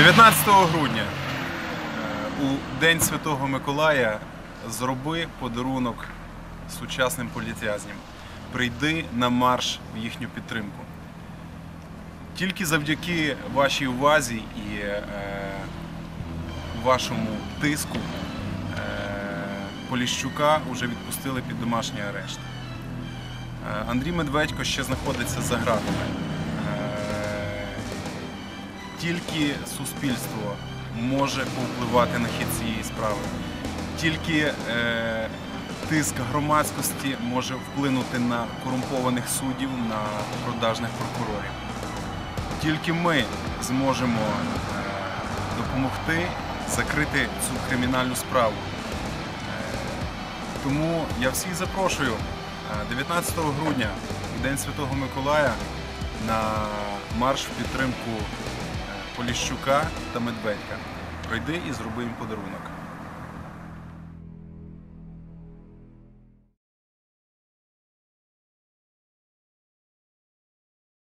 19 грудня е, у День Святого Миколая зроби подарунок сучасним політв'язням. Прийди на марш в їхню підтримку. Тільки завдяки вашій увазі і е, вашому тиску е, Поліщука вже відпустили під домашній арешт. Е, Андрій Медведько ще знаходиться за ґратами. Е, Тільки суспільство може повпливати на хід цієї справи. Тільки е, тиск громадськості може вплинути на корумпованих суддів, на продажних прокурорів. Тільки ми зможемо е, допомогти закрити цю кримінальну справу. Е, Тому я всіх запрошую е, 19 грудня, День Святого Миколая, на марш в підтримку е, Поліщука та Медведька. Пройди і зроби їм подарунок.